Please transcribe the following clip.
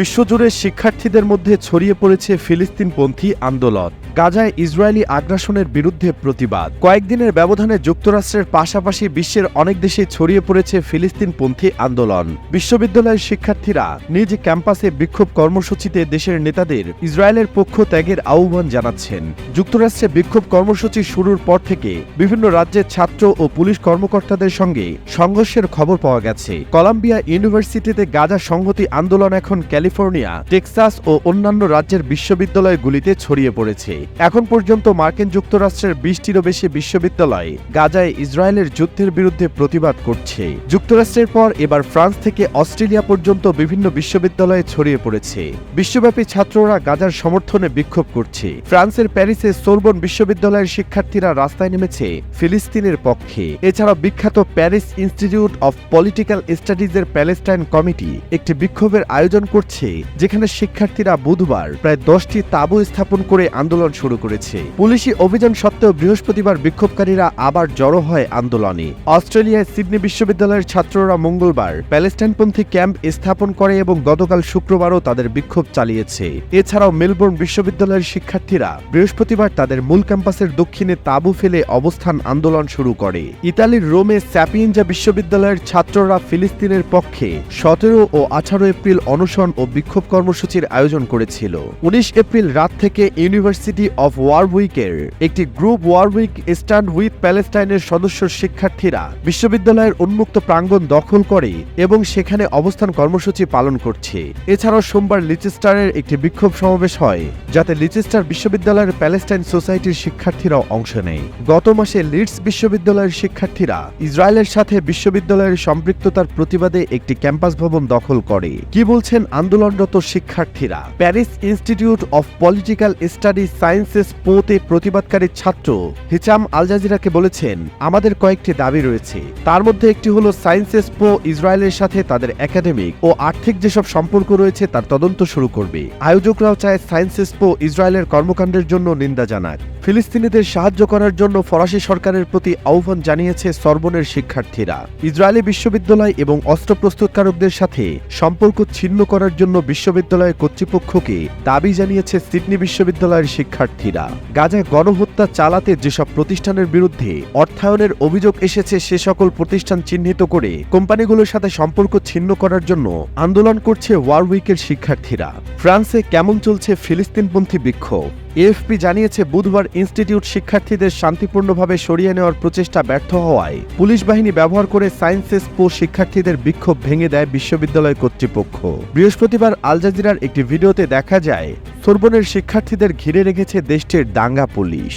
বিশ্বজুড়ে শিক্ষার্থীদের মধ্যে ছড়িয়ে পড়েছে ফিলিস্তিনপন্থী আন্দোলন। গাজায় ইসরায়েলি আগ্রাসনের বিরুদ্ধে প্রতিবাদ। কয়েকদিনের ব্যবধানে যুক্তরাষ্ট্রের পাশাপাশি বিশ্বের অনেক দেশে ছড়িয়ে পড়েছে ফিলিস্তিনপন্থী আন্দোলন। বিশ্ববিদ্যালয়ের শিক্ষার্থীরা নিজ ক্যাম্পাসে বিক্ষোভ কর্মসূচিতে দেশের নেতাদের ইসরায়েলের পক্ষ ত্যাগের আহ্বান জানাচ্ছেন। যুক্তরাষ্ট্রে বিক্ষোভ কর্মসূচি শুরুর পর থেকে বিভিন্ন রাজ্যের ছাত্র ও পুলিশ কর্মকর্তাদের সঙ্গে সংঘর্ষের খবর পাওয়া গেছে। কলাম্বিয়া ইউনিভার্সিটিতে গাজা সংহতি আন্দোলন এখন ক্যালিফোর্নিয়া, টেক্সাস ও অন্যান্য রাজ্যের বিশ্ববিদ্যালয়গুলিতে ছড়িয়ে পড়েছে। এখন পর্যন্ত মার্কিন যুক্তরাষ্ট্রের বিশটিরও বেশি বিশ্ববিদ্যালয় গাজায় ইসরায়েলের যুদ্ধের বিরুদ্ধে প্রতিবাদ করছে। যুক্তরাষ্ট্রের পর এবার ফ্রান্স থেকে অস্ট্রেলিয়া পর্যন্ত বিভিন্ন বিশ্ববিদ্যালয়ে ছড়িয়ে পড়েছে। বিশ্বব্যাপী ছাত্ররা গাজার সমর্থনে বিক্ষোভ করছে। ফ্রান্সের প্যারিসে সোরবন বিশ্ববিদ্যালয়ের শিক্ষার্থীরা রাস্তায় নেমেছে ফিলিস্তিনের পক্ষে। এছাড়া বিখ্যাত প্যারিস ইনস্টিটিউট অফ পলিটিক্যাল স্টাডিজের প্যালেস্টাইন কমিটি একটি বিক্ষোভের আয়োজন করছে। যেখানে শিক্ষার্থীরা বুধবার প্রায় দশটি তাঁবু স্থাপন করে আন্দোলন শুরু করেছে। পুলিশি অভিযান সত্ত্বেও বৃহস্পতিবার বিক্ষোভকারীরা আবার জড়ো হয় আন্দোলনে। অস্ট্রেলিয়ায় সিডনি বিশ্ববিদ্যালয়ের ছাত্ররা মঙ্গলবার প্যালেস্টাইনপন্থী ক্যাম্প স্থাপন করে এবং গতকাল শুক্রবারও তাদের বিক্ষোভ চালিয়েছে। এছাড়াও মেলবোর্ন বিশ্ববিদ্যালয়ের শিক্ষার্থীরা বৃহস্পতিবার তাদের মূল ক্যাম্পাসের দক্ষিণে তাঁবু ফেলে অবস্থান আন্দোলন শুরু করে। ইতালির রোমে স্যাপিয়েঞ্জা বিশ্ববিদ্যালয়ের ছাত্ররা ফিলিস্তিনের পক্ষে সতেরো ও আঠারো এপ্রিল অনশন ও বিক্ষোভ কর্মসূচির আয়োজন করেছিল। উনিশ এপ্রিল রাত থেকে ইউনিভার্সিটি অফ ওয়ারউইকের একটি গ্রুপ ওয়ারউইক স্ট্যান্ড উইথ প্যালেস্টাইনের সদস্য শিক্ষার্থীরা বিশ্ববিদ্যালয়ের উন্মুক্ত প্রাঙ্গণ দখল করে এবং সেখানে অবস্থান কর্মসূচি পালন করছে। এছাড়াও সোমবার লিচেস্টারের একটি বিক্ষোভ সমাবেশ হয়, যাতে লিচেস্টার বিশ্ববিদ্যালয়ের প্যালেস্টাইন সোসাইটির শিক্ষার্থীরাও অংশ নেয়। গত মাসে লিডস বিশ্ববিদ্যালয়ের শিক্ষার্থীরা ইসরায়েলের সাথে বিশ্ববিদ্যালয়ের সম্পৃক্ততার প্রতিবাদে একটি ক্যাম্পাস ভবন দখল করে। কি বলছেন আন্দোলনরত শিক্ষার্থীরা Paris institute of political study sciences পোতে প্রতিবাদকারী ছাত্র হিচাম আলজাজিরাকে বলেছেন, আমাদের কয়েকটি দাবি রয়েছে। তার মধ্যে একটি হলো সায়েন্সেস পো ইসরায়েলের সাথে তাদের একাডেমিক ও আর্থিক যেসব সম্পর্ক রয়েছে তার তদন্ত শুরু করবে। আয়োজকরাও চায় সায়েন্সেস পো ইসরায়েলের কর্মকাণ্ডের জন্য নিন্দা জানাক। ফিলিস্তিনিদের সাহায্য করার জন্য ফরাসি সরকারের প্রতি আহ্বান জানিয়েছে সর্বনের শিক্ষার্থীরা। ইসরায়েলি বিশ্ববিদ্যালয় এবং অস্ত্র প্রস্তুতকারকদের সাথে সম্পর্ক ছিন্ন করার জন্য বিশ্ববিদ্যালয় কর্তৃপক্ষকে দাবি জানিয়েছে সিডনি বিশ্ববিদ্যালয়ের শিক্ষার্থীরা। গাজায় গণহত্যা চালাতে যেসব প্রতিষ্ঠানের বিরুদ্ধে অর্থায়নের অভিযোগ এসেছে, সে সকল প্রতিষ্ঠান চিহ্নিত করে কোম্পানিগুলোর সাথে সম্পর্ক ছিন্ন করার জন্য আন্দোলন করছে ওয়ারউইকের শিক্ষার্থীরা। ফ্রান্সে কেমন চলছে ফিলিস্তিনপন্থী বিক্ষোভ? এএফপি জানিয়েছে, বুধবার ইনস্টিটিউট শিক্ষার্থীদের শান্তিপূর্ণভাবে সরিয়ে নেওয়ার প্রচেষ্টা ব্যর্থ হওয়ায় পুলিশ বাহিনী ব্যবহার করে সায়েন্সেস পো শিক্ষার্থীদের বিক্ষোভ ভেঙে দেয় বিশ্ববিদ্যালয় কর্তৃপক্ষ। বৃহস্পতিবার আলজাজিরার একটি ভিডিওতে দেখা যায়, সোরবনের শিক্ষার্থীদের ঘিরে রেখেছে দেশটির দাঙ্গা পুলিশ।